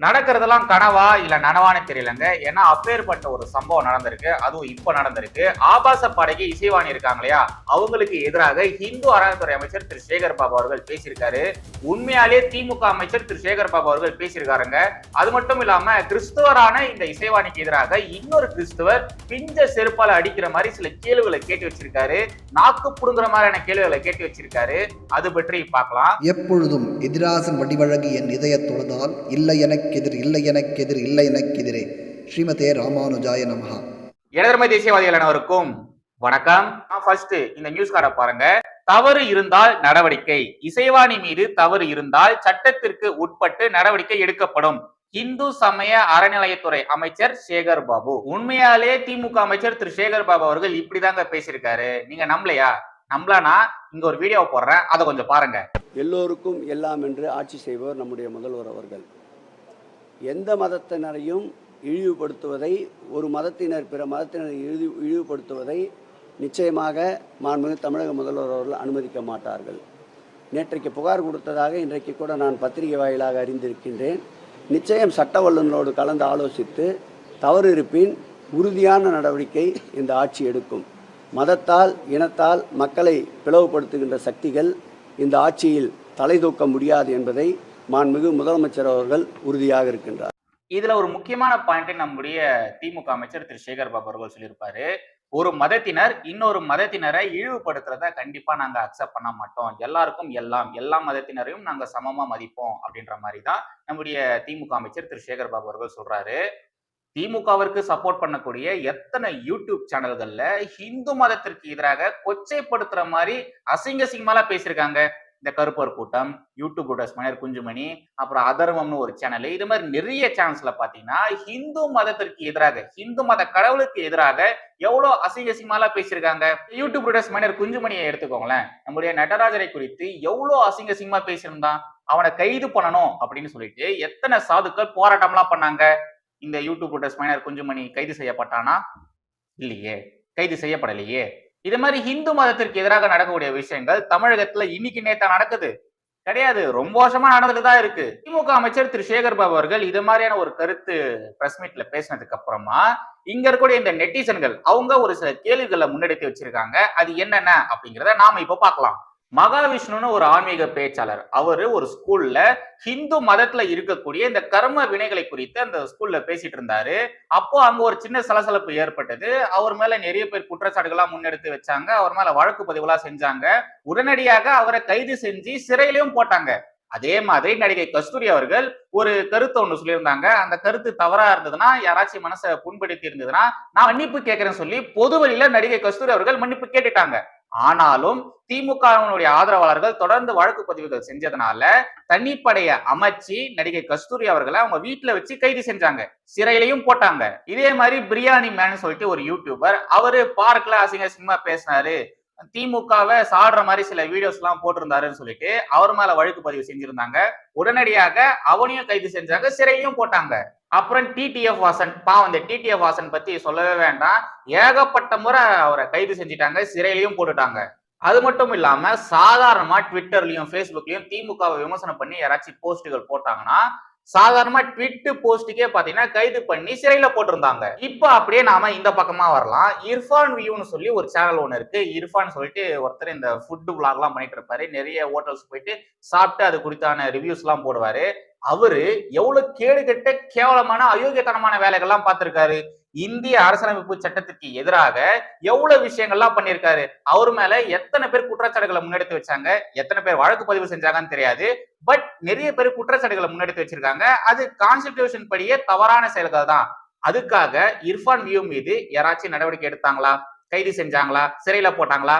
நடக்கிறதெல்லாம் கனவா இல்ல நனவான்னு தெரியலங்க. ஏன்னா அப்பேற்பட்ட ஒரு சம்பவம் நடந்திருக்கு. அதுவும் இப்ப நடந்திருக்கு. ஆபாச படைக்கு இசைவாணி இருக்காங்க இல்லையா அவங்களுக்கு எதிராக இந்து அறநிலைத்துறை அமைச்சர் திரு. சேகர் பாபு அவர்கள் பேசியிருக்காரு. உண்மையாலே திமுக அமைச்சர் திரு. சேகர் பாபு அவர்கள் பேசியிருக்காருங்க. அது மட்டும் இல்லாம கிறிஸ்துவரான இந்த இசைவாணிக்கு எதிராக இன்னொரு கிறிஸ்துவர் பிஞ்ச செருப்பால அடிக்கிற மாதிரி சில கேள்விகளை கேட்டு வச்சிருக்காரு. நாக்கு புடுங்குற மாதிரியான கேள்விகளை கேட்டு வச்சிருக்காரு. அது பற்றி பார்க்கலாம். எப்பொழுதும் எதிராசன் வடிவழகு என் இதயத் தொழுதால் இல்லை எனக்கெதிர் இல்லை எனக்கெதிர் இல்லை எனக்கெதிரே. ஸ்ரீமதே ராமானுஜாய நமஹா. இடதுமை தேசியவாதிகள் அனைவருக்கும் வணக்கம். ஃபர்ஸ்ட் இந்த நியூஸ் கார்டை பாருங்க. தவறு இருந்தால் நடவடிக்கை. இசைவாணி மீது தவறு இருந்தால் சட்டத்திற்கு உட்பட்டு நடவடிக்கை எடுக்கப்படும். இந்து சமய அறநிலையத்துறை அமைச்சர் சேகர் பாபு. உண்மையாலே திமுக அமைச்சர் திரு சேகர் பாபு அவர்கள் இப்படிதாங்க பேசியிருக்காரு. நீங்க நம்பலையா? நம்பலனா இங்க ஒரு வீடியோ போடுறேன். அதை கொஞ்சம் பாருங்க. எல்லோருக்கும் எல்லாம் என்று ஆட்சி செய்பவர் நம்முடைய முதல்வர் அவர்கள். எந்த மதத்தினரையும் இழிவுபடுத்துவதை ஒரு மதத்தினர் பிற மதத்தினரை இழிவு இழிவுபடுத்துவதை நிச்சயமாக மாண்புமிகு தமிழக முதல்வர் அவர்கள் அனுமதிக்க மாட்டார்கள். நேற்றைக்கு புகார் கொடுத்ததாக இன்றைக்கு கூட நான் பத்திரிகை வாயிலாக அறிந்திருக்கின்றேன். நிச்சயம் சட்ட வல்லுநரோடு கலந்து ஆலோசித்து தவறு இருப்பின் உறுதியான நடவடிக்கை இந்த ஆட்சி எடுக்கும். மதத்தால் இனத்தால் மக்களை பிளவுபடுத்துகின்ற சக்திகள் இந்த ஆட்சியில் தலை தூக்க முடியாது என்பதை மாண்புமிகு முதலமைச்சர் அவர்கள் உறுதியாக இருக்கின்றார். இதுல ஒரு முக்கியமான பாயிண்ட் நம்முடைய திமுக அமைச்சர் திரு. சேகர் பாபு அவர்கள் சொல்லியிருப்பாரு. ஒரு மதத்தினர் இன்னொரு மதத்தினரை இழிவுபடுத்துறத கண்டிப்பா நாங்க அக்செப்ட் பண்ண மாட்டோம். எல்லாருக்கும் எல்லாம் எல்லா மதத்தினரையும் நாங்க சமமா மதிப்போம் அப்படின்ற மாதிரி தான் நம்முடைய திமுக அமைச்சர் திரு. சேகர் பாபு அவர்கள் சொல்றாரு. திமுகவிற்கு சப்போர்ட் பண்ணக்கூடிய எத்தனை யூடியூப் சேனல்கள்ல ஹிந்து மதத்திற்கு எதிராக கொச்சைப்படுத்துற மாதிரி அசிங்க அசிங்கமாலாம் பேசியிருக்காங்க. இந்த கருப்பர் கூட்டம் யூடியூப் கூட்டஸ் மணியர் குஞ்சுமணி அப்புறம் அதர்மம்னு ஒரு சேனல் இது மாதிரி நிறைய சேனல்ஸ்ல பாத்தீங்கன்னா ஹிந்து மதத்திற்கு எதிராக ஹிந்து மத கடவுளுக்கு எதிராக எவ்வளவு அசிங்க அசிங்கமாலாம் பேசியிருக்காங்க. யூடியூப் கூட்டஸ் மணியர் குஞ்சுமணியை எடுத்துக்கோங்களேன். நம்முடைய நடராஜரை குறித்து எவ்வளவு அசிங்க அசிங்கமா பேசியிருந்தான். அவனை கைது பண்ணணும் அப்படின்னு சொல்லிட்டு எத்தனை சாதுக்கள் போராட்டம்லாம் பண்ணாங்க. இந்த யூடியூப் கூட்டஸ் மைனர் குஞ்சுமணி கைது செய்யப்பட்டானா? இல்லையே. கைது செய்யப்படலையே. இது மாதிரி ஹிந்து மதத்திற்கு எதிராக நடக்கக்கூடிய விஷயங்கள் தமிழகத்துல இன்னைக்கு நேத்தா நடக்குது. கிடையாது. ரொம்ப வருஷமா நடந்துட்டு தான் இருக்கு. திமுக அமைச்சர் திரு சேகர் பாபு அவர்கள் இது மாதிரியான ஒரு கருத்து பிரஸ் மீட்ல பேசினதுக்கு அப்புறமா இங்க இருக்கக்கூடிய இந்த நெட்டிசன்கள் அவங்க ஒரு சில கேள்விகளை முன்னெடுத்து வச்சிருக்காங்க. அது என்னென்ன அப்படிங்கிறத நாம இப்ப பார்க்கலாம். மகாவிஷ்ணுன்னு ஒரு ஆன்மீக பேச்சாளர். அவரு ஒரு ஸ்கூல்ல ஹிந்து மதத்துல இருக்கக்கூடிய இந்த கர்ம வினைகளை குறித்து அந்த ஸ்கூல்ல பேசிட்டு இருந்தாரு. அப்போ அங்க ஒரு சின்ன சலசலப்பு ஏற்பட்டது. அவர் மேல நிறைய பேர் குற்றச்சாட்டுகள்லாம் முன்னெடுத்து வச்சாங்க. அவர் மேல வழக்கு பதிவுலாம் செஞ்சாங்க. உடனடியாக அவரை கைது செஞ்சு சிறையிலையும் போட்டாங்க. அதே மாதிரி நடிகை கஸ்தூரி அவர்கள் ஒரு கருத்து ஒன்று சொல்லியிருந்தாங்க. அந்த கருத்து தவறா இருந்ததுன்னா யாராச்சும் மனசை புண்படுத்தி இருந்ததுன்னா நான் மன்னிப்பு கேட்கறேன்னு சொல்லி பொது வழியில நடிகை கஸ்தூரி அவர்கள் மன்னிப்பு கேட்டுட்டாங்க. ஆனாலும் திமுகவினுடைய ஆதரவாளர்கள் தொடர்ந்து வழக்கு பதிவுகள் செஞ்சதுனால தனிப்படைய அமைச்சு நடிகை கஸ்தூரி அவர்களை அவங்க வீட்டுல வச்சு கைது செஞ்சாங்க. சிறையிலையும் போட்டாங்க. இதே மாதிரி பிரியாணி மேன் சொல்லிட்டு ஒரு யூடியூபர் அவரு பார்க்ல அசிங்க சினிமா பேசினாரு. திமுகவை சாடுற மாதிரி சில வீடியோஸ் எல்லாம் போட்டிருந்தாருன்னு சொல்லிட்டு அவர் மேல வழக்கு பதிவு செஞ்சிருந்தாங்க. உடனடியாக அவனையும் கைது செஞ்சாங்க சிறையிலையும் போட்டாங்க. அப்புறம் டிடிஎஃப் வாசன் பா அந்த டிடிஎஃப் வாசன் பத்தி சொல்லவே வேண்டாம். ஏகப்பட்ட முறை அவரை கைது செஞ்சிட்டாங்க சிறையிலையும் போட்டுட்டாங்க. அது மட்டும் இல்லாம சாதாரணமா ட்விட்டர்லயும் ஃபேஸ்புக்லயும் திமுகவை விமர்சனம் பண்ணி யாராச்சும் போஸ்டுகள் போட்டாங்கன்னா சாதாரணமா ட்விட்டு போஸ்ட்டுக்கே பாத்தீங்கன்னா கைது பண்ணி சிறையில போட்டிருந்தாங்க. இப்போ அப்படியே நாம இந்த பக்கமா வரலாம். இர்ஃபான் வியூன்னு சொல்லி ஒரு சேனல் ஒன்று இருக்கு. இர்ஃபான் சொல்லிட்டு ஒருத்தர் இந்த ஃபுட்டு எல்லாம் பண்ணிட்டு இருப்பாரு. நிறைய ஹோட்டல்ஸ் போயிட்டு சாப்பிட்டு அது குறித்தான ரிவ்யூஸ் எல்லாம் போடுவாரு. அவரு எவ்வளவு கேடுகெட்ட கேவலமான அயோக்கியத்தனமான வேலைகள்லாம் பார்த்திருக்காரு. இந்திய அரசியலமைப்பு சட்டத்திற்கு எதிராக எவ்வளவு விஷயங்கள்லாம் பண்ணியிருக்காரு? அவர் மேல எத்தனை பேர் குற்றச்சாட்டுகளை முன்னெடுத்து வச்சாங்க? எத்தனை பேர் வழக்கு பதிவு செஞ்சாங்கன்னு தெரியாது. பட் நிறைய பேர் குற்றச்சாட்டுகளை முன்னெடுத்து வச்சிருக்காங்க. அது கான்ஸ்டிடியூஷன் படியே தவறான செயல்கள் தான். அதுக்காக இர்ஃபான் வியூ மீது யாராச்சும் நடவடிக்கை எடுத்தாங்களா? கைது செஞ்சாங்களா? சிறையில போட்டாங்களா?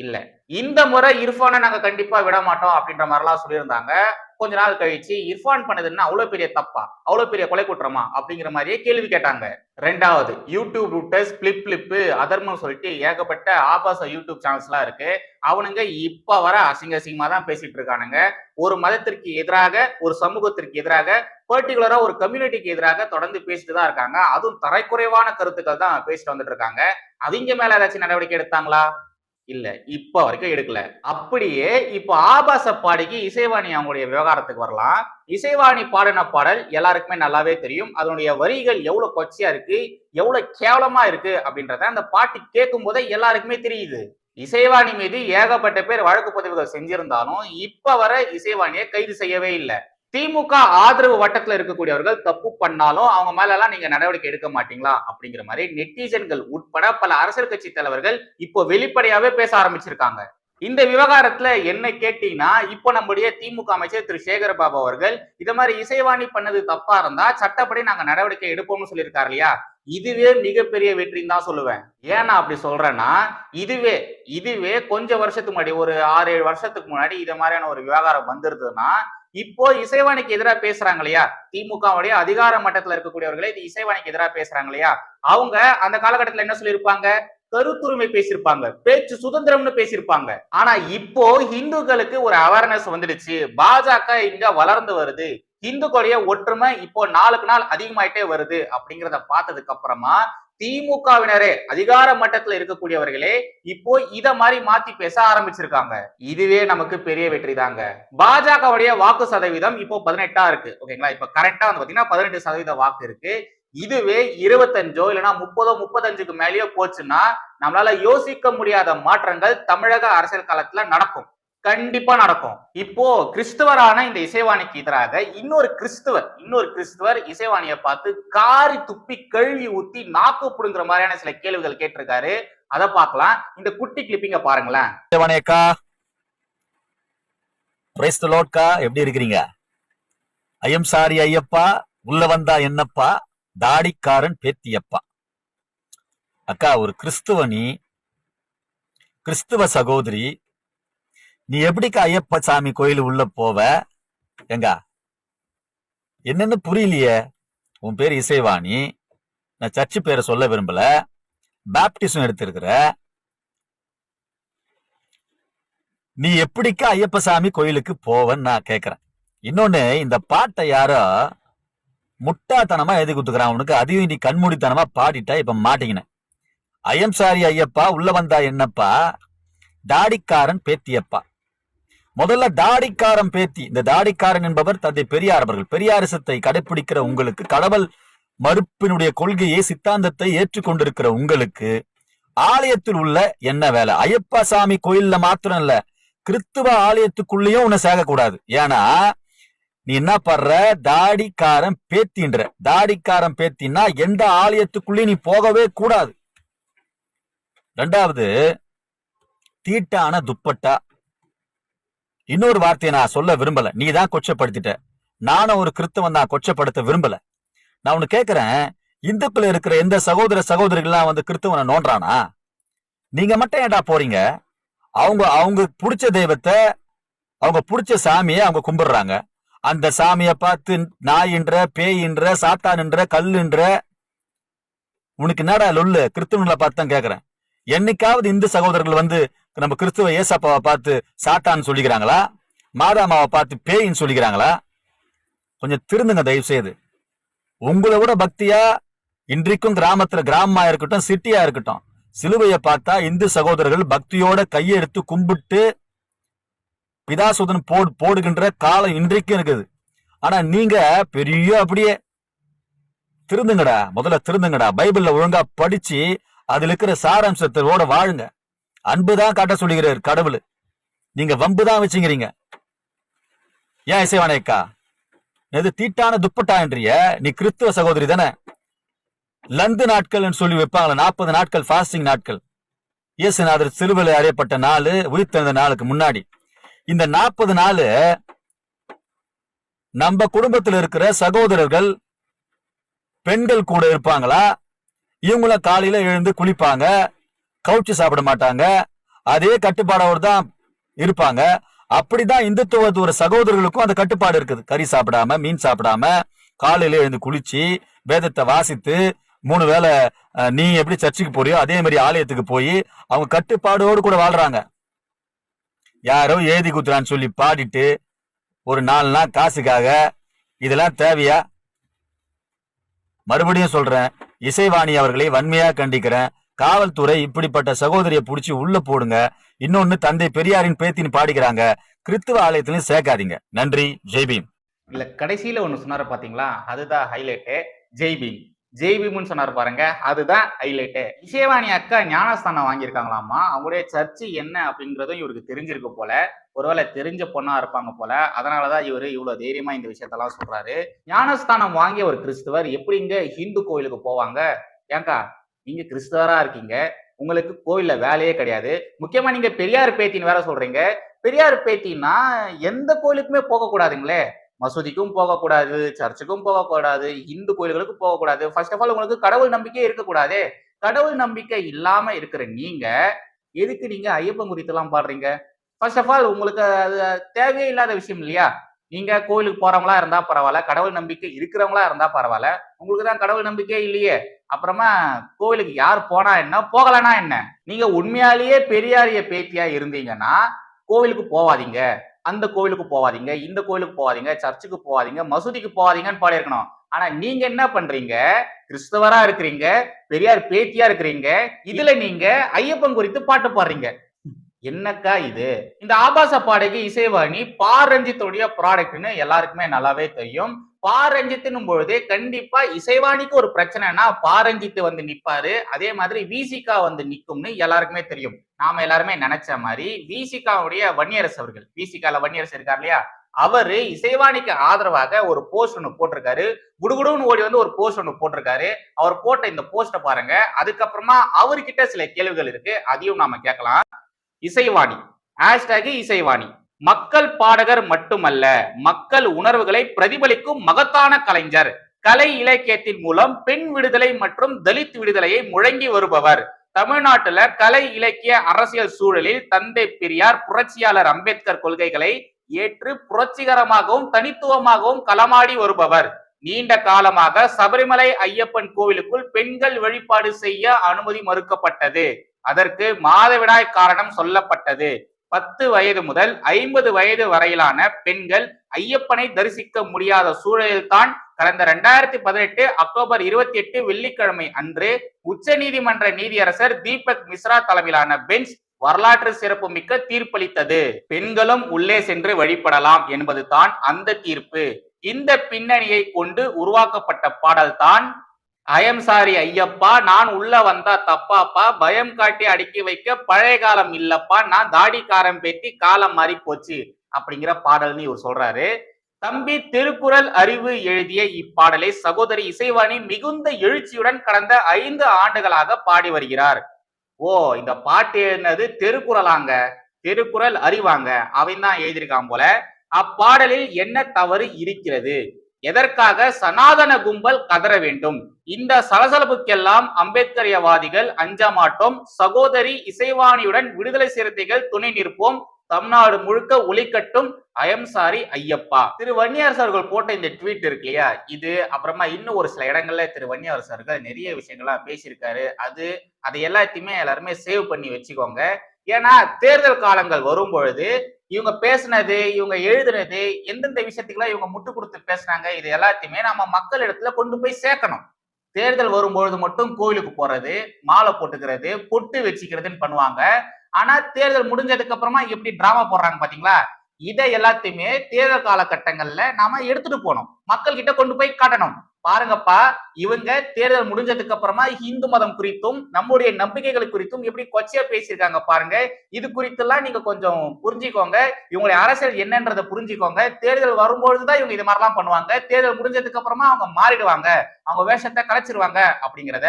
இல்ல. இந்த முறை இர்ஃபானை நாங்க கண்டிப்பா விட மாட்டோம் அப்படின்ற மாதிரிலாம் சொல்லியிருந்தாங்க. கொஞ்ச நாள் கழிச்சு இர்ஃபான் பண்ணதுன்னா அவ்வளோ பெரிய தப்பா? அவ்வளோ பெரிய கொலை குற்றமா? அப்படிங்கிற மாதிரியே கேள்வி கேட்டாங்க. ரெண்டாவது யூடியூப் ரூட்டர்ஸ் பிளிப் பிளிப்பு அதர்மம் சொல்லிட்டு ஏகப்பட்ட ஆபாச யூடியூப் சேனல்ஸ்லாம் இருக்கு. அவனுங்க இப்ப வர அசிங்க அசிங்கமா தான் பேசிட்டு இருக்கானுங்க. ஒரு மதத்திற்கு எதிராக ஒரு சமூகத்திற்கு எதிராக பர்டிகுலரா ஒரு கம்யூனிட்டிக்கு எதிராக தொடர்ந்து பேசிட்டு தான் இருக்காங்க. அதுவும் தரைக்குறைவான கருத்துக்கள் தான் பேசிட்டு வந்துட்டு இருக்காங்க. அவங்க மேல ஏதாச்சும் நடவடிக்கை எடுத்தாங்களா? இல்ல இப்ப வரைக்கும் எடுக்கல. அப்படியே இப்போ ஆபாச பாடிக்கு இசைவாணி அவங்களுடைய விவகாரத்துக்கு வரலாம். இசைவாணி பாடின பாடல் எல்லாருக்குமே நல்லாவே தெரியும். அதனுடைய வரிகள் எவ்வளவு கொச்சையா இருக்கு எவ்வளவு கேவலமா இருக்கு அப்படின்றத அந்த பாட்டு கேட்கும் போதே எல்லாருக்குமே தெரியுது. இசைவாணி மீது ஏகப்பட்ட பேர் வழக்கு பதிவுகள் செஞ்சிருந்தாலும் இப்ப வர இசைவாணியை கைது செய்யவே இல்லை. திமுக ஆதரவு வட்டத்துல இருக்கக்கூடியவர்கள் தப்பு பண்ணாலும் அவங்க மேல எல்லாம் நீங்க நடவடிக்கை எடுக்க மாட்டீங்களா? அப்படிங்கிற மாதிரி நெட்டிசன்கள் உட்பட பல அரசியல் கட்சி தலைவர்கள் இப்போ வெளிப்படையாவே பேச ஆரம்பிச்சிருக்காங்க. இந்த விவகாரத்துல என்ன கேட்டீங்கன்னா இப்போ நம்முடைய திமுக அமைச்சர் திரு. சேகர்பாபு அவர்கள் இத மாதிரி இசைவாணி பண்ணது தப்பா இருந்தா சட்டப்படி நாங்க நடவடிக்கை எடுப்போம்னு சொல்லியிருக்காரு இல்லையா? இதுவே மிகப்பெரிய வெற்றின்னு தான் சொல்லுவேன். ஏன் அப்படி சொல்றேன்னா இதுவே இதுவே கொஞ்சம் வருஷத்துக்கு முன்னாடி ஒரு ஆறு ஏழு வருஷத்துக்கு முன்னாடி இதை மாதிரியான ஒரு விவகாரம் வந்திருந்ததுன்னா இப்போ இசைவாணிக்கு எதிராக பேசுறாங்க இல்லையா? திமுகவுடைய அதிகார மட்டத்துல இருக்கக்கூடியவர்களே இது இசைவாணிக்கு எதிராக பேசுறாங்க இல்லையா? அவங்க அந்த காலகட்டத்துல என்ன சொல்லியிருப்பாங்க? கருத்துரிமை பேசியிருப்பாங்க பேச்சு சுதந்திரம்னு பேசியிருப்பாங்க. ஆனா இப்போ இந்துக்களுக்கு ஒரு அவேர்னஸ் வந்துடுச்சு. பாஜக இங்க வளர்ந்து வருது. இந்துக்களுடைய ஒற்றுமை இப்போ நாளுக்கு நாள் அதிகமாயிட்டே வருது அப்படிங்கிறத பார்த்ததுக்கு அப்புறமா திமுகவினரே அதிகார மட்டத்தில் இருக்கக்கூடியவர்களே இப்போ இத மாதிரி மாத்தி பேச ஆரம்பிச்சிருக்காங்க. இதுவே நமக்கு பெரிய வெற்றி தாங்க. பாஜகவுடைய வாக்கு சதவீதம் இப்போ பதினெட்டா இருக்கு. ஓகேங்களா? இப்ப கரெக்டா வந்து பாத்தீங்கன்னா பதினெட்டு சதவீத வாக்கு இருக்கு. இதுவே இருபத்தஞ்சோ இல்லைன்னா முப்பதோ முப்பத்தஞ்சுக்கு மேலேயோ போச்சுன்னா நம்மளால யோசிக்க முடியாத மாற்றங்கள் தமிழக அரசியல் காலத்துல நடக்கும். கண்டிப்பா நடக்கும். இப்போ கிறிஸ்துவரான இந்த இசைவாணிக்கு எதிராக இன்னொரு கிறிஸ்துவர் இன்னொரு கிறிஸ்துவர் இசைவாணியை பார்த்து காரி துப்பி கழுவி ஊத்தி நாக்கு புடுங்குற மாதிரியான சில கேள்விகள் கேட்டிருக்காரு. அதை பார்க்கலாம். இந்த குட்டி கிளிப்பிங்க பாருங்களேன். இசைவாணியக்கா பிரைஸ் லோட்கா எப்படி இருக்கிறீங்க? ஐயம் சாரி ஐயப்பா உள்ள வந்தா என்னப்பா? தாடிக்காரன் பேத்தியப்பா. அக்கா ஒரு கிறிஸ்துவனி கிறிஸ்துவ சகோதரி நீ எப்படிக்கா ஐயப்ப சாமி கோயில் உள்ள போவ? எங்கா? என்னன்னு புரியலையே. உன் பேர் இசைவாணி. நான் சர்ச்சு பேரை சொல்ல விரும்பல. பேப்டிசம் எடுத்திருக்கிற. நீ எப்படிக்கா ஐயப்ப சாமி கோயிலுக்கு போவன்னு நான் கேட்குறேன் இன்னொன்னு இந்த பாட்டை யாரோ முட்டாத்தனமா எழுதி கொடுத்துக்கிறான் உனக்கு. அதையும் நீ கண்மூடித்தனமா பாடிட்டா இப்ப மாட்டீங்கன்னு ஐயம் சாரி ஐயப்பா உள்ள வந்தா என்னப்பா? தாடிக்காரன் பேத்தியப்பா. முதல்ல தாடிக்காரன் பேத்தி. இந்த தாடிக்காரன் என்பவர் தந்தை பெரியார் அவர்கள். பெரியாரிசத்தை கடைபிடிக்கிற உங்களுக்கு கடவுள் மறுப்பினுடைய கொள்கையை சித்தாந்தத்தை ஏற்றுக்கொண்டிருக்கிற உங்களுக்கு ஆலயத்தில் உள்ள என்ன வேலை? ஐயப்பா சாமி கோயில்ல மாத்திரம் இல்ல. கிறிஸ்துவ ஆலயத்துக்குள்ளேயும் உன்னை சேகக்கூடாது. ஏன்னா நீ என்ன பண்ற? தாடிக்காரன் பேத்தின்ற. தாடிக்காரன் பேத்தின்னா எந்த ஆலயத்துக்குள்ளேயும் நீ போகவே கூடாது. ரெண்டாவது தீட்டான துப்பட்டா. இன்னொரு வார்த்தையை நான் சொல்ல விரும்பல. நீ தான் கொச்சப்படுத்திட்ட. நானும் ஒரு கிறித்தவன் தான் கொச்சப்படுத்த விரும்பல. நான் உனக்கு கேட்கிறேன் இந்துக்கள் இருக்கிற எந்த சகோதர சகோதரிகள்லாம் வந்து கிறித்தவனை நோன்றானா? நீங்க மட்டும் ஏன்டா போறீங்க? அவங்க அவங்க பிடிச்ச தெய்வத்தை அவங்க பிடிச்ச சாமியை அவங்க கும்பிடுறாங்க. அந்த சாமியை பார்த்து நாயின்ற பேயின்ற சாத்தான்ன்ற கல்லுன்ற உனக்கு என்னடா லொல்லு? கிறிஸ்தவங்களை பார்த்து தான் கேட்கறேன் என்னைக்காவது இந்து சகோதரர்கள் வந்து நம்ம கிறிஸ்துவ ஏசப்பாவை பார்த்து சாத்தான்னு சொல்லிக்கிறாங்களா? மாதாமாவை பார்த்து பேயின்னு சொல்லிக்கிறாங்களா? கொஞ்சம் திருந்துங்க தயவு செய்து உங்களை விட பக்தியா இன்றைக்கும் கிராமத்துல கிராமமா இருக்கட்டும் சிட்டியா இருக்கட்டும் சிலுவையை பார்த்தா இந்து சகோதரர்கள் பக்தியோட கையெடுத்து கும்பிட்டு பிதாசுதன் போடு போடுகின்ற காலம் இன்றைக்கும் இருக்குது. ஆனா நீங்க பெரிய அப்படியே திருந்துங்கடா முதல்ல திருந்துங்கடா பைபிள்ல ஒழுங்கா படிச்சு அதுல இருக்கிற சாராம்சத்தோட வாழுங்க. அன்புதான் காட்ட சொல்லுகிறார் கடவுள். நீங்க வம்பு தான் வச்சுங்கிறீங்க. ஏன் இசைவானேக்கா எது தீட்டான துப்பட்டா என்றிய? நீ கிறிஸ்துவ சகோதரி தானே? லந்து நாட்கள் சொல்லி வைப்பாங்களே நாற்பது நாட்கள் ஃபாஸ்டிங் நாட்கள். இயேசுநாதர் சிறுவில் அறையப்பட்ட நாள் உயிர்த்தெழுந்த நாளுக்கு முன்னாடி. இந்த நாற்பது நாள் நம்ம குடும்பத்தில் இருக்கிற சகோதரர்கள் பெண்கள் கூட இருப்பாங்களா? இவங்களும் காலையில எழுந்து குளிப்பாங்க கவுச்சு சாப்பிட மாட்டாங்க. அதே கட்டுப்பாடோடு தான் இருப்பாங்க. அப்படிதான் இந்துத்துவத்து ஒரு சகோதரர்களுக்கும் அந்த கட்டுப்பாடு இருக்குது. கறி சாப்பிடாம மீன் சாப்பிடாம காலையில எழுந்து குளிச்சு வேதத்தை வாசித்து மூணு வேளை நீ எப்படி சர்ச்சுக்கு போறியோ அதே மாதிரி ஆலயத்துக்கு போய் அவங்க கட்டுப்பாடோடு கூட வாழ்றாங்க. யாரோ ஏதி குத்துறான்னு சொல்லி பாடிட்டு ஒரு நாலு நாள் காசுக்காக இதெல்லாம் தேவையா? மறுபடியும் சொல்றேன். இசைவாணி அவர்களை வன்மையா கண்டிக்கிறேன். காவல்துறை இப்படிப்பட்ட சகோதரியை புடிச்சு உள்ள போடுங்க. இன்னொன்னு தந்தை பெரியாரின் பேத்தின்னு பாடிக்கிறாங்க. கிறிஸ்துவ ஆலயத்திலையும் சேர்க்காதீங்க. நன்றி. ஜெய்பீம் இல்ல கடைசியில ஒண்ணு சொன்னார பாத்தீங்களா? அதுதான் ஹைலைட்டு ஜெய்பீம் ஜெய்பீம்னு சொன்னார் பாருங்க. அதுதான் ஹைலைட்டு இசைவாணி அக்கா ஞானஸ்தானம் வாங்கியிருக்காங்களாமா அவங்களுடைய சர்ச்சு என்ன அப்படிங்கறதும் இவருக்கு தெரிஞ்சிருக்கு போல. ஒருவேளை தெரிஞ்ச பொண்ணா இருப்பாங்க போல. அதனாலதான் இவர் இவ்வளவு தைரியமா இந்த விஷயத்தெல்லாம் சொல்றாரு. ஞானஸ்தானம் வாங்கிய ஒரு கிறிஸ்துவர் எப்படிங்க ஹிந்து கோயிலுக்கு போவாங்க? ஏங்கா நீங்க கிறிஸ்தவரா இருக்கீங்க. உங்களுக்கு கோவில்ல வேலையே கிடையாது. முக்கியமா நீங்க பெரியார் பேத்தின்னு வேற சொல்றீங்க. பெரியார் பேத்தின்னா எந்த கோயிலுக்குமே போக கூடாதுங்களே மசூதிக்கும் போகக்கூடாது சர்ச்சுக்கும் போகக்கூடாது இந்து கோயில்களுக்கும் போகக்கூடாது. ஃபர்ஸ்ட் ஆஃப் ஆல் உங்களுக்கு கடவுள் நம்பிக்கையே இருக்கக்கூடாது. கடவுள் நம்பிக்கை இல்லாம இருக்கிற நீங்க எதுக்கு நீங்க ஐயப்பன் குறித்தெல்லாம் பாடுறீங்க? ஃபர்ஸ்ட் ஆஃப் ஆல் உங்களுக்கு அது தேவையே இல்லாத விஷயம் இல்லையா? நீங்க கோயிலுக்கு போறவங்களா இருந்தா பரவாயில்ல. கடவுள் நம்பிக்கை இருக்கிறவங்களா இருந்தா பரவாயில்ல. உங்களுக்கு தான் கடவுள் நம்பிக்கையே இல்லையே. அப்புறமா கோவிலுக்கு யார் போனா என்ன? போகலனா என்ன? நீங்க உண்மையாலேயே பெரியாரிய பேத்தியா இருந்தீங்கன்னா கோவிலுக்கு போவாதீங்க. அந்த கோவிலுக்கு போவாதீங்க இந்த கோவிலுக்கு போவாதீங்க சர்ச்சுக்கு போவாதீங்க மசூதிக்கு போவாதீங்கன்னு பாடியிருக்கணும். ஆனா நீங்க என்ன பண்றீங்க? கிறிஸ்தவரா இருக்கிறீங்க பெரியார் பேத்தியா இருக்கிறீங்க. இதுல நீங்க ஐயப்பன் குறித்து பாட்டு பாடுறீங்க. என்னக்கா இது? இந்த ஆபாச பாடகி இசைவாணி பாரஞ்சித்துடைய ப்ராடக்ட்னு எல்லாருக்குமே நல்லாவே தெரியும். பாரஞ்சித்துன்னும் பொழுது கண்டிப்பா இசைவாணிக்கு ஒரு பிரச்சனைனா பாரஞ்சித்து வந்து நிப்பாரு. அதே மாதிரி விசிகா வந்து நிக்கும்னு எல்லாருக்குமே தெரியும். நாம எல்லாருமே நினைச்ச மாதிரி விசிகாவுடைய வன்னியரசு அவர்கள் விசிகால வன்னியரசு இருக்கார் இல்லையா? அவரு இசைவாணிக்கு ஆதரவாக ஒரு போஸ்ட் ஒன்று போட்டிருக்காரு. குடுகுடுன்னு ஓடி வந்து ஒரு போஸ்ட் ஒன்று போட்டிருக்காரு. அவர் போட்ட இந்த போஸ்ட்டை பாருங்க. அதுக்கப்புறமா அவர்கிட்ட சில கேள்விகள் இருக்கு. அதையும் நாம கேட்கலாம். இசைவாணி. ஹேஷ்டேக் இசைவாணி. மக்கள் பாடகர் மட்டுமல்ல மக்கள் உணர்வுகளை பிரதிபலிக்கும் மகத்தான கலைஞர். கலை இலக்கியத்தின் மூலம் பெண் விடுதலை மற்றும் தலித் விடுதலையை முழங்கி வருபவர். தமிழ்நாட்டுல கலை இலக்கிய அரசியல் சூழலில் தந்தை பெரியார் புரட்சியாளர் அம்பேத்கர் கொள்கைகளை ஏற்று புரட்சிகரமாகவும் தனித்துவமாகவும் களமாடி வருபவர். நீண்ட காலமாக சபரிமலை ஐயப்பன் கோவிலுக்குள் பெண்கள் வழிபாடு செய்ய அனுமதி மறுக்கப்பட்டது. அதற்கு மாதவிடாய் காரணம் சொல்லப்பட்டது. பத்து வயது முதல் ஐம்பது வயது வரையிலான பெண்கள் ஐயப்பனை தரிசிக்க முடியாத சூழலில்தான் கடந்த ரெண்டாயிரத்தி பதினெட்டு அக்டோபர் இருபத்தி எட்டு வெள்ளிக்கிழமை அன்று உச்ச நீதிமன்ற நீதியரசர் தீபக் மிஸ்ரா தலைமையிலான பெஞ்ச் வரலாற்று சிறப்புமிக்க தீர்ப்பளித்தது. பெண்களும் உள்ளே சென்று வழிபடலாம் என்பதுதான் அந்த தீர்ப்பு. இந்த பின்னணியை கொண்டு உருவாக்கப்பட்ட பாடல்தான் ஐயம் சாரி ஐயப்பா நான் உள்ள வந்தா தப்பாப்பா பயம் காட்டி அடுக்கி வைக்க பழைய காலம் இல்லப்பா நான் தாடிக்காரன் பேத்தி காலம் மாறி போச்சு அப்படிங்கிற பாடல்னு இவர் சொல்றாரு. தம்பி திருக்குறள் அறிவு எழுதிய இப்பாடலை சகோதரி இசைவாணி மிகுந்த எழுச்சியுடன் கடந்த ஐந்து ஆண்டுகளாக பாடி வருகிறார். ஓ இந்த பாட்டு என்னது? திருக்குறளாங்க. திருக்குறள் அறிவாங்க. அவன் தான் எழுதியிருக்கான் போல. அப்பாடலில் என்ன தவறு இருக்கிறது? எதற்காக சனாதன கும்பல் கதற வேண்டும்? இந்த சலசலப்புக்கெல்லாம் அம்பேத்கரியவாதிகள் அஞ்ச மாட்டோம். சகோதரி இசைவாணியுடன் விடுதலை சிறுத்தைகள் துணை நிற்போம். தமிழ்நாடு முழுக்க ஒளிக்கட்டும் ஐயம் சாரி ஐயப்பா. திரு வன்னியரசர்கள் போட்ட இந்த ட்வீட் இருக்கு இல்லையா? இது அப்புறமா இன்னும் ஒரு சில இடங்கள்ல திரு வன்னியரசர்கள் நிறைய விஷயங்கள்லாம் பேசியிருக்காரு. அது அதை எல்லாத்தையுமே எல்லாருமே சேவ் பண்ணி வச்சுக்கோங்க. ஏன்னா தேர்தல் காலங்கள் வரும் பொழுது இவங்க பேசுனது இவங்க எழுதுனது எந்தெந்த விஷயத்துக்குலாம் இவங்க முட்டு கொடுத்து பேசுனாங்க இது எல்லாத்தையுமே நம்ம மக்கள் இடத்துல கொண்டு போய் சேர்க்கணும். தேர்தல் வரும்பொழுது மட்டும் கோயிலுக்கு போறது மாலை போட்டுக்கிறது பொட்டு வச்சுக்கிறதுன்னு பண்ணுவாங்க. ஆனா தேர்தல் முடிஞ்சதுக்கு அப்புறமா எப்படி டிராமா போடுறாங்க பாத்தீங்களா? இதை எல்லாத்தையுமே தேர்தல் காலகட்டங்கள்ல நாம எடுத்துட்டு போகணும். மக்கள் கிட்ட கொண்டு போய் காட்டணும். பாருங்கப்பா இவங்க தேர்தல் முடிஞ்சதுக்கு அப்புறமா இந்து மதம் குறித்தும் நம்முடைய நம்பிக்கைகள் குறித்தும் எப்படி கொச்சையா பேசியிருக்காங்க பாருங்க. இது குறித்தெல்லாம் நீங்க கொஞ்சம் புரிஞ்சுக்கோங்க. இவங்களுடைய அரசியல் என்னன்றதை புரிஞ்சுக்கோங்க. தேர்தல் வரும்பொழுதுதான் இவங்க இது மாதிரிலாம் பண்ணுவாங்க. தேர்தல் முடிஞ்சதுக்கு அப்புறமா அவங்க மாறிடுவாங்க. அவங்க வேஷத்தை கலைச்சிருவாங்க அப்படிங்கிறத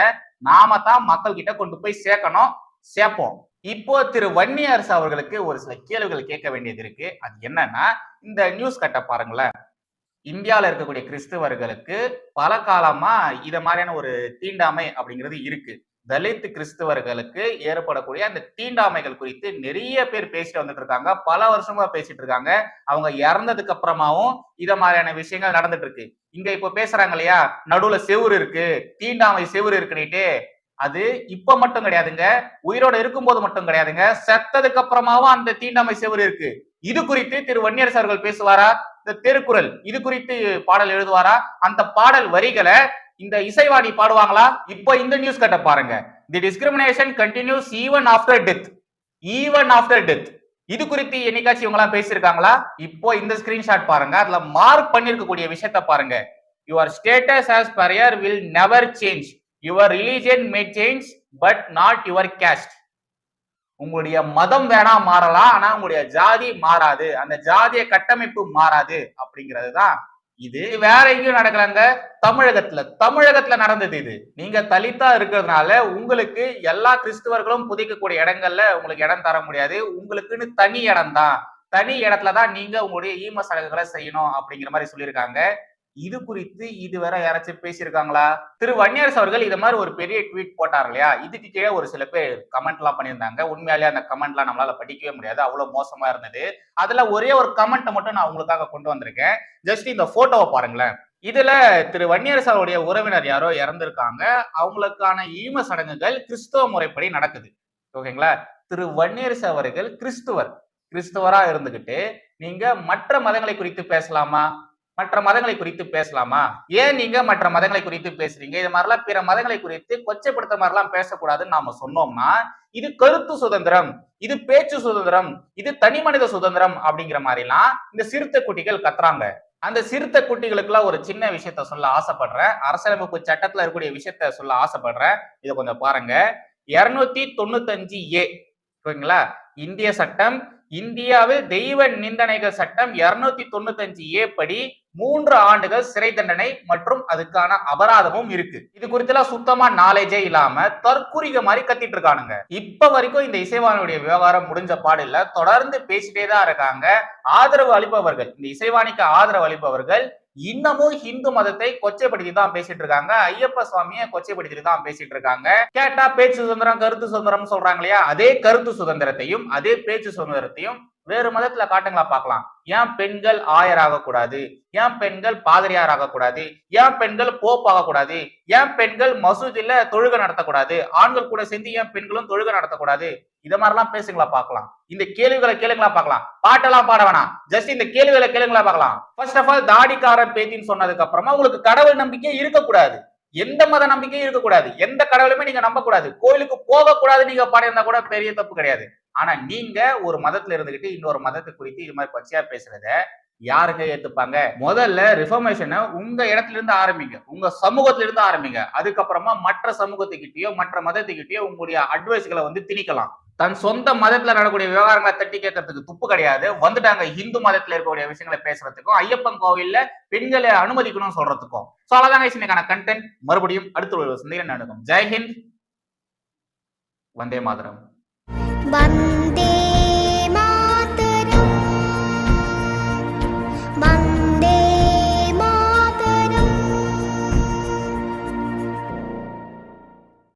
நாம தான் மக்கள் கிட்ட கொண்டு போய் சேர்க்கணும். சேர்ப்போம். இப்போ திரு வன்னி அரசு அவர்களுக்கு ஒரு சில கேள்விகள் கேட்க வேண்டியது இருக்கு. அது என்னன்னா இந்த நியூஸ் கட்ட பாருங்களேன். இந்தியாவில் இருக்கக்கூடிய கிறிஸ்தவர்களுக்கு பல காலமா இத மாதிரியான ஒரு தீண்டாமை அப்படிங்கிறது இருக்கு. தலித் கிறிஸ்தவர்களுக்கு ஏற்படக்கூடிய அந்த தீண்டாமைகள் குறித்து நிறைய பேர் பேசிட்டு வந்துட்டு இருக்காங்க. பல வருஷமா பேசிட்டு இருக்காங்க. அவங்க இறந்ததுக்கு அப்புறமாவும் இத மாதிரியான விஷயங்கள் நடந்துட்டு இருக்கு. இங்க இப்போ பேசுறாங்க இல்லையா? நடுவுல செவுரு இருக்கு. தீண்டாமை செவுரு இருக்குன்னுட்டு. அது இப்ப மட்டும் கிடையாதுங்க. உயிரோட இருக்கும்போது மட்டும் கிடையாதுங்க. செத்ததுக்கு அப்புறமாவும் அந்த தீண்டாமை செவரு இருக்கு. இது குறித்து திரு வன்னியரசு அவர்கள் பேசுவாரா? திருக்குறள் இது குறித்து பாடல் எழுதுவாரா? அந்த பாடல் வரிகளை இந்த இசைவாணி பாடுவாங்களா? இப்போ இந்த நியூஸ் கட்ட பாருங்க. The discrimination continues even after death even after death இது குறித்து என்னைக்காச்சும் இவங்க எல்லாம் பேசியிருக்காங்களா? இப்போ இந்த ஸ்கிரீன்ஷாட் பாருங்க. அதுல மார்க் பண்ணிருக்கக்கூடிய விஷயத்த பாருங்க. Your status as Pariyar will never change your religion may change but not your caste உங்களுடைய மதம் வேணா மாறலாம் ஆனா உங்களுடைய ஜாதி மாறாது. அந்த ஜாதிய கட்டமைப்பு மாறாது அப்படிங்கிறது தான் இது. வேற எங்கேயும் நடக்கலங்க. தமிழகத்துல. தமிழகத்துல நடந்தது இது. நீங்க தலித்தா இருக்கிறதுனால உங்களுக்கு எல்லா கிறிஸ்துவர்களும் புதைக்கக்கூடிய இடங்கள்ல உங்களுக்கு இடம் தர முடியாது. உங்களுக்குன்னு தனி இடம் தான் தனி இடத்துல தான் நீங்க உங்களுடைய ஈம சடங்குகளை செய்யணும் அப்படிங்கிற மாதிரி சொல்லியிருக்காங்க. இது குறித்து இதுவரை யாராச்சும் பேசியிருக்காங்களா? திரு வன்னியரசு அவர்கள் இது மாதிரி ஒரு பெரிய ட்வீட் போட்டார் இல்லையா? இதுக்கு கீழே ஒரு சில பேர் கமெண்ட் எல்லாம் பண்ணியிருந்தாங்க. உண்மையாலேயே அந்த கமெண்ட் எல்லாம் நம்மளால படிக்கவே முடியாது. அவ்வளவு மோசமா இருந்தது. அதுல ஒரே ஒரு கமெண்ட்டை மட்டும் நான் உங்களுக்காக கொண்டு வந்திருக்கேன். ஜஸ்ட் இந்த போட்டோவை பாருங்களேன். இதுல திரு வன்னியரசு அவருடைய உறவினர் யாரோ இறந்திருக்காங்க. அவங்களுக்கான ஈம சடங்குகள் கிறிஸ்தவ முறைப்படி நடக்குது. ஓகேங்களா? திரு வன்னியரசு அவர்கள் கிறிஸ்துவர். கிறிஸ்துவரா இருந்துகிட்டு நீங்க மற்ற மதங்களை குறித்து பேசலாமா? மற்ற மதங்களை குறித்து பேசலாமா? ஏன் நீங்க மற்ற மதங்களை குறித்து பேசுறீங்க? இது மாதிரிலாம் பிற மதங்களை குறித்து கொச்சைப்படுத்த மாதிரிலாம் பேசக்கூடாதுன்னு நாம சொன்னோம்னா இது கருத்து சுதந்திரம் இது பேச்சு சுதந்திரம் இது தனி மனித சுதந்திரம் அப்படிங்கிற மாதிரிலாம் இந்த சிறுத்தை குட்டிகள் கத்துறாங்க. அந்த சிறுத்தை குட்டிகளுக்குலாம் ஒரு சின்ன விஷயத்த சொல்ல ஆசைப்படுறேன். அரசியலமைப்பு சட்டத்துல இருக்கக்கூடிய விஷயத்த சொல்ல ஆசைப்படுறேன். இதை கொஞ்சம் பாருங்க. இருநூத்தி தொண்ணூத்தஞ்சு ஏ ஓகேங்களா இந்திய சட்டம் இந்தியாவில் தெய்வ நிந்தனைகள் சட்டம் இருநூத்தி தொண்ணூத்தஞ்சு ஏ படி மூன்று ஆண்டுகள் சிறை தண்டனை மற்றும் அதுக்கான அபராதமும் இருக்கு. இது குறித்தெல்லாம் சுத்தமா நாலேஜே இல்லாம தற்குறிக மாதிரி கத்திட்டு இருக்கானுங்க. இப்ப வரைக்கும் இந்த இசைவாணியுடைய விவகாரம் முடிஞ்ச பாடு இல்ல தொடர்ந்து பேசிட்டே தான் இருக்காங்க. ஆதரவு அளிப்பவர்கள் இந்த இசைவாணிக்கு ஆதரவு அளிப்பவர்கள் இன்னமும் இந்து மதத்தை கொச்சைப்படுத்தி தான் பேசிட்டு இருக்காங்க ஐயப்ப சுவாமியை கொச்சைப்படுத்தி தான் பேசிட்டு இருக்காங்க கேட்டா பேச்சு சுதந்திரம் கருத்து சுதந்திரம் சொல்றாங்க இல்லையா? அதே கருத்து சுதந்திரத்தையும் அதே பேச்சு சுதந்திரத்தையும் வேறு மதத்துல காட்டுங்களா பார்க்கலாம். ஏன் பெண்கள் ஆயர் ஆகக்கூடாது ஏன் பெண்கள் பாதிரியார் ஆகக்கூடாது ஏன் பெண்கள் போப் ஆகக்கூடாது ஏன் பெண்கள் மசூதியில தொழுகை நடத்தக்கூடாது? ஆண்கள் கூட சேர்ந்து ஏன் பெண்களும் தொழுகை நடத்தக்கூடாது? இத மாதிரிலாம் பேசுங்களா பார்க்கலாம். இந்த கேள்விகளை கேளுங்களா பார்க்கலாம். பாட்டெல்லாம் பாட வேணாம். ஜஸ்ட் இந்த கேள்விகளை கேளுங்களா பார்க்கலாம். ஃபர்ஸ்ட் ஆஃப் ஆல் தாடிக்காரன் பேத்தின்னு சொன்னதுக்கு அப்புறமா உங்களுக்கு கடவுள் நம்பிக்கை இருக்கக்கூடாது. எந்த மத நம்பிக்கையும் இருக்கக்கூடாது. எந்த கடவுளுமே நீங்க நம்ப கூடாது கோயிலுக்கு போக கூடாது நீங்க பாடியிருந்தா கூட பெரிய தப்பு கிடையாது. ஆனா நீங்க ஒரு மதத்துல இருந்துகிட்டு இன்னொரு மதத்தை குறித்து இது மாதிரி பச்சையா பேசுறத யாருங்க ஏத்துப்பாங்க? முதல்ல ரிஃபர்மேஷனை உங்க இடத்துல இருந்து ஆரம்பிங்க. உங்க சமூகத்துல இருந்து ஆரம்பிங்க. அதுக்கப்புறமா மற்ற சமூகத்துக்கிட்டயோ மற்ற மதத்துக்கிட்டயோ உங்களுடைய அட்வைஸ்களை வந்து திணிக்கலாம். தன் சொந்த மதத்துல நடக்கூடிய விவகாரங்களை தட்டி கேட்கறதுக்கு துப்பு கிடையாது. வந்துட்டாங்க இந்து மதத்துல இருக்கக்கூடிய விஷயங்களை பேசுறதுக்கும் ஐயப்பன் கோவில்ல பெண்களை அனுமதிக்கணும்னு சொல்றதுக்கும். சோ அவ்வளவுதாங்க இன்னைக்கான கண்டென்ட் மறுபடியும் அடுத்த ஒரு சந்தையில் நடக்கும் ஜெய்ஹிந்த் வந்தே மாதரம். வந்தே